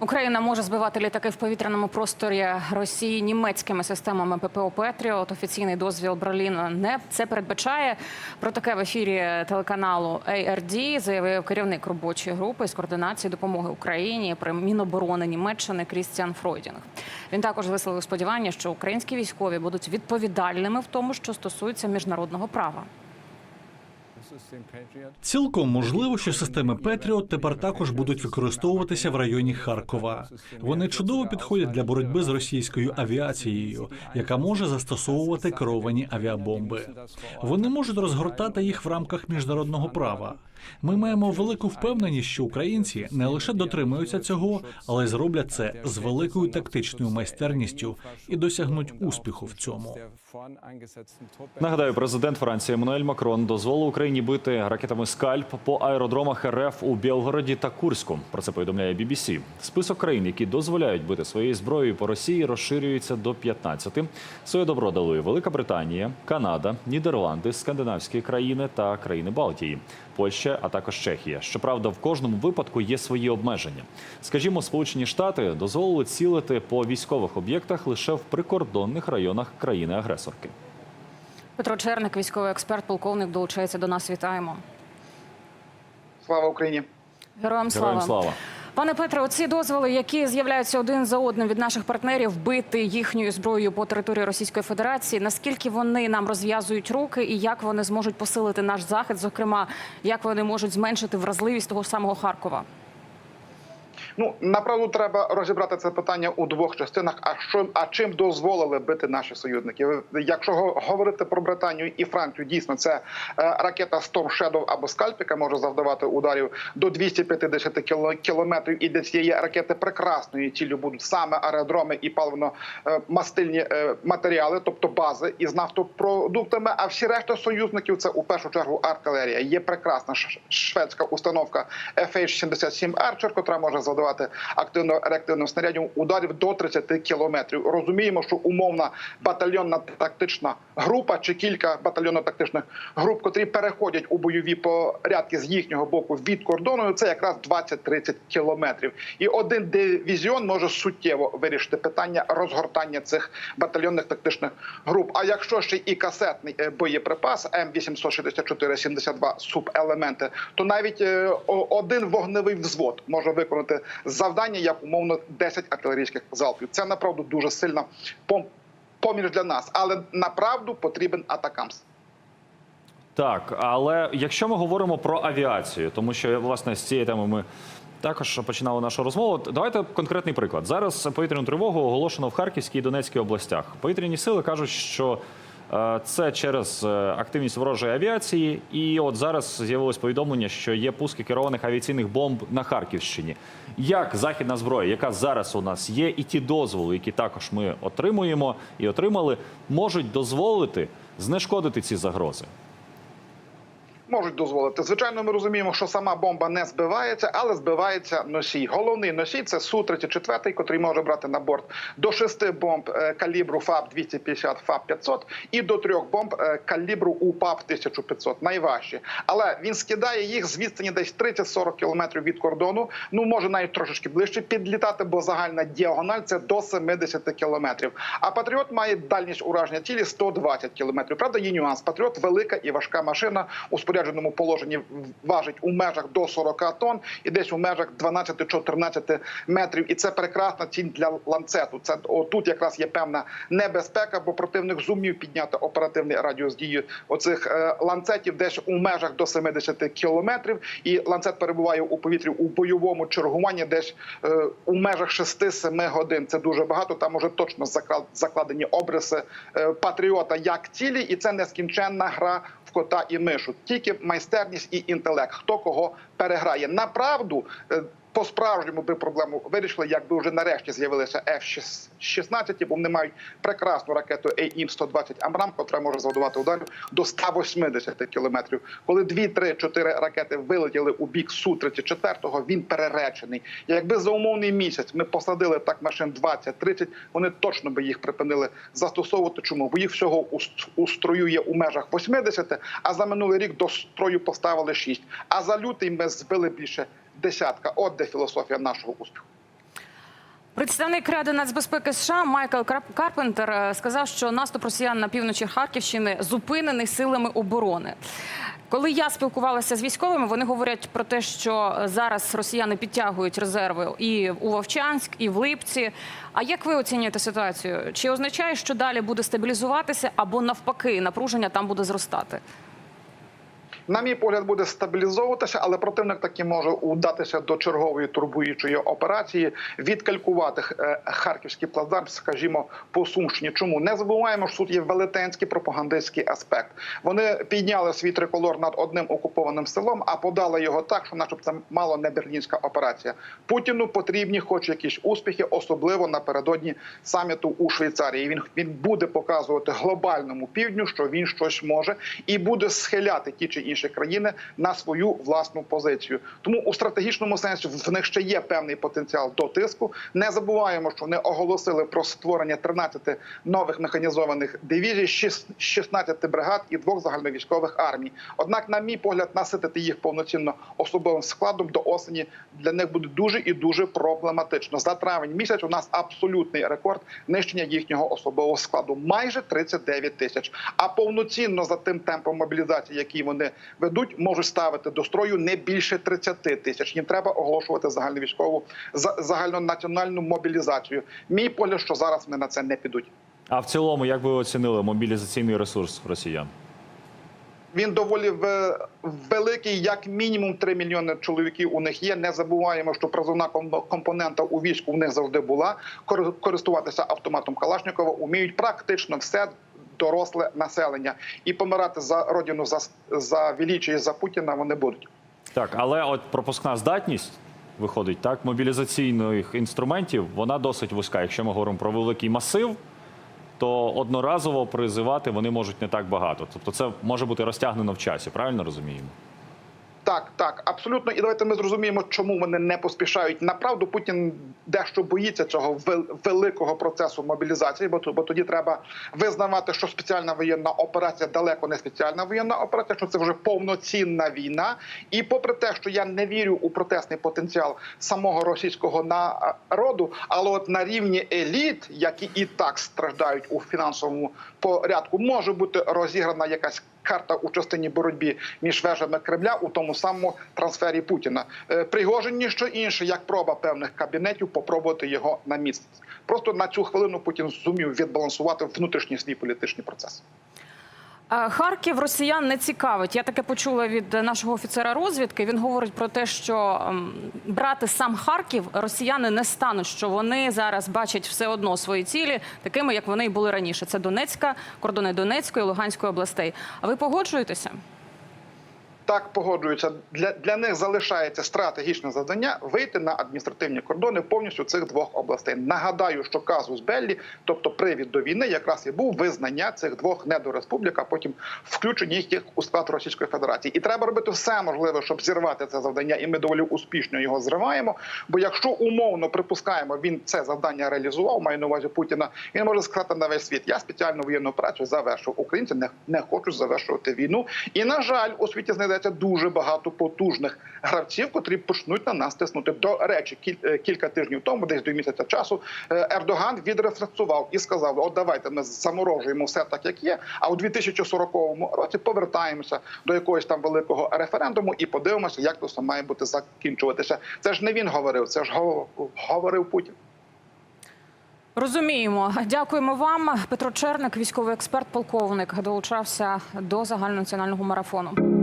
Україна може збивати літаки в повітряному просторі Росії німецькими системами ППО Петріот. Офіційний дозвіл Берліна не це передбачає. Про таке в ефірі телеканалу ARD заявив керівник робочої групи з координації допомоги Україні при Міноборони Німеччини Крістіан Фройдінг. Він також висловив сподівання, що українські військові будуть відповідальними в тому, що стосується міжнародного права. Цілком можливо, що системи Петріот тепер також будуть використовуватися в районі Харкова. Вони чудово підходять для боротьби з російською авіацією, яка може застосовувати керовані авіабомби. Вони можуть розгортати їх в рамках міжнародного права. Ми маємо велику впевненість, що українці не лише дотримуються цього, але й зроблять це з великою тактичною майстерністю і досягнуть успіху в цьому. Нагадаю, президент Франції Еммануель Макрон дозволив Україні бити ракетами скальп по аеродромах РФ у Білгороді та Курську. Про це повідомляє BBC. Список країн, які дозволяють бити своєю зброєю по Росії, розширюється до 15. Своє добро дали Велика Британія, Канада, Нідерланди, скандинавські країни та країни Балтії, Польща, а також Чехія. Щоправда, в кожному випадку є свої обмеження. Скажімо, Сполучені Штати дозволили цілити по військових об'єктах лише в прикордонних районах країни-агресорки. Петро Черник, військовий експерт, полковник, долучається до нас. Вітаємо. Слава Україні! Героям слава. Героям слава. Пане Петре, оці дозволи, які з'являються один за одним від наших партнерів, бити їхньою зброєю по території Російської Федерації. Наскільки вони нам розв'язують руки, і як вони зможуть посилити наш захист? Зокрема, як вони можуть зменшити вразливість того самого Харкова? Ну направду треба розібрати це питання у двох частинах. А що а чим дозволили бити наші союзники? Якщо говорити про Британію і Францію, дійсно це е, ракета Storm Shadow або Скальп, яка може завдавати ударів до 250 кіло- кілометрів. І для цієї ракети прекрасною ціллю будуть саме аеродроми і паливно-мастильні е, матеріали, тобто бази із нафтопродуктами. А всі решта союзників це у першу чергу артилерія. Є прекрасна шведська установка FH-77 Archer, котра може завдавати активно-реактивним снарядів ударів до 30 кілометрів. Розуміємо, що умовна батальйонна тактична група чи кілька батальйонно-тактичних груп, котрі переходять у бойові порядки з їхнього боку від кордону, це якраз 20-30 кілометрів. І один дивізіон може суттєво вирішити питання розгортання цих батальйонних тактичних груп. А якщо ще і касетний е, боєприпас М864-72 субелементи, то навіть е, один вогневий взвод може виконати завдання як умовно 10 артилерійських залпів. Це направду дуже сильна пом- поміч для нас, але направду потрібен атакамс. Так, але якщо ми говоримо про авіацію, тому що власне з цієї теми ми також починали нашу розмову. Давайте конкретний приклад. Зараз повітряну тривогу оголошено в Харківській і Донецькій областях. Повітряні сили кажуть, що це через е, активність ворожої авіації, і от зараз з'явилось повідомлення, що є пуски керованих авіаційних бомб на Харківщині. Як західна зброя, яка зараз у нас є, і ті дозволи, які також ми отримуємо і отримали, можуть дозволити знешкодити ці загрози. Можуть дозволити. Звичайно, ми розуміємо, що сама бомба не збивається, але збивається носій. Головний носій це су 34 котрий може брати на борт до шести бомб е, калібру ФАБ 250 ФАБ 500 і до трьох бомб е, калібру УПАП 1500. Найважчі, але він скидає їх з відстані десь 30-40 кілометрів від кордону. Ну може навіть трошечки ближче підлітати, бо загальна діагональ це до 70 кілометрів. А патріот має дальність ураження цілі 120 кілометрів. Правда, є нюанс. Патріот велика і важка машина у спорядженому положенні важить у межах до 40 тонн і десь у межах 12-14 метрів. І це прекрасна ціль для ланцету. Це отут якраз є певна небезпека, бо противник зумів підняти оперативний радіус дії оцих е, ланцетів десь у межах до 70 кілометрів. І ланцет перебуває у повітрі у бойовому чергуванні десь е, у межах 6-7 годин. Це дуже багато. Там уже точно закла- закладені обриси е, патріота як цілі, і це нескінченна гра в кота і мишу. Тільки майстерність і інтелект. Хто кого переграє. Направду е, по-справжньому би проблему вирішили, якби вже нарешті з'явилися F-16, бо вони мають прекрасну ракету AIM-120 Амрам, котра може завдавати ударів до 180 кілометрів. Коли 2, 3, 4 ракети вилетіли у бік Су-34, він переречений. Якби за умовний місяць ми посадили так машин 20-30, вони точно би їх припинили застосовувати. Чому? Бо їх всього у строю є у межах 80, а за минулий рік до строю поставили 6. А за лютий ми збили більше десятка. От де філософія нашого успіху. Представник Ради нацбезпеки США Майкл Карп- Карпентер е, сказав, що наступ росіян на півночі Харківщини зупинений силами оборони. Коли я спілкувалася з військовими, вони говорять про те, що зараз росіяни підтягують резерви і у Вовчанськ, і в Липці. А як ви оцінюєте ситуацію? Чи означає, що далі буде стабілізуватися, або навпаки, напруження там буде зростати? На мій погляд, буде стабілізовуватися, але противник таки може удатися до чергової турбуючої операції, відкалькувати е, харківський плацдарм, скажімо, по Сумщині. Чому не забуваємо, що тут є велетенський пропагандистський аспект. Вони підняли свій триколор над одним окупованим селом, а подали його так, що, начебто, це мало не берлінська операція. Путіну потрібні, хоч якісь успіхи, особливо напередодні саміту у Швейцарії. Він він буде показувати глобальному півдню, що він щось може, і буде схиляти ті чи інші країни на свою власну позицію. Тому у стратегічному сенсі в них ще є певний потенціал до тиску. Не забуваємо, що вони оголосили про створення 13 нових механізованих дивізій, 16 бригад і двох загальновійськових армій. Однак, на мій погляд, наситити їх повноцінно особовим складом до осені для них буде дуже і дуже проблематично. За травень місяць у нас абсолютний рекорд нищення їхнього особового складу майже 39 тисяч. А повноцінно за тим темпом мобілізації, який вони ведуть, можуть ставити до строю не більше 30 тисяч. Їм треба оголошувати загальновійськову за- загальнонаціональну мобілізацію. Мій погляд, що зараз вони на це не підуть. А в цілому, як ви оцінили мобілізаційний ресурс росіян? Він доволі великий, як мінімум 3 мільйони чоловіків у них є. Не забуваємо, що призовна компонента у війську в них завжди була. Користуватися автоматом Калашникова уміють практично все. Доросле населення і помирати за родину за за величі, за Путіна вони будуть. Так, але от пропускна здатність виходить так, мобілізаційних інструментів вона досить вузька. Якщо ми говоримо про великий масив, то одноразово призивати вони можуть не так багато. Тобто, це може бути розтягнено в часі, правильно розуміємо? Так, так, абсолютно. І давайте ми зрозуміємо, чому вони не поспішають. Направду Путін дещо боїться цього великого процесу мобілізації, бо, то- бо тоді треба визнавати, що спеціальна воєнна операція далеко не спеціальна воєнна операція, що це вже повноцінна війна. І попри те, що я не вірю у протестний потенціал самого російського народу, але от на рівні еліт, які і так страждають у фінансовому порядку, може бути розіграна якась карта у частині боротьбі між вежами Кремля у тому самому трансфері Путіна. Е, Пригожин ніщо інше, як проба певних кабінетів, попробувати його на міцність. Просто на цю хвилину Путін зумів відбалансувати внутрішній свій політичний процес. Е, Харків росіян не цікавить. Я таке почула від нашого офіцера розвідки. Він говорить про те, що ем, брати сам Харків росіяни не стануть. Що вони зараз бачать все одно свої цілі, такими як вони і були раніше. Це Донецька, кордони Донецької, Луганської областей. А ви погоджуєтеся? Так погоджуються. Для, для них залишається стратегічне завдання вийти на адміністративні кордони повністю цих двох областей. Нагадаю, що казус Беллі, тобто привід до війни, якраз і був визнання цих двох недореспублік, а потім включення їх у склад Російської Федерації. І треба робити все можливе, щоб зірвати це завдання, і ми доволі успішно його зриваємо. Бо якщо умовно припускаємо, він це завдання реалізував, маю на увазі Путіна, він може сказати на весь світ. Я спеціальну воєнну операцію завершив. Українці не, не хочуть завершувати війну. І на жаль, у світі знайдеться дуже багато потужних гравців, котрі почнуть на нас тиснути. До речі, е, кілька тижнів тому, десь до місяця часу, е, Ердоган відрефлексував і сказав: От давайте ми заморожуємо все так, як є. А у 2040 році повертаємося до якогось там великого референдуму і подивимося, як то все має бути закінчуватися. Це ж не він говорив, це ж гов- говорив Путін. Розуміємо. Дякуємо вам. Петро Черник, військовий експерт, полковник, долучався до загальнонаціонального марафону.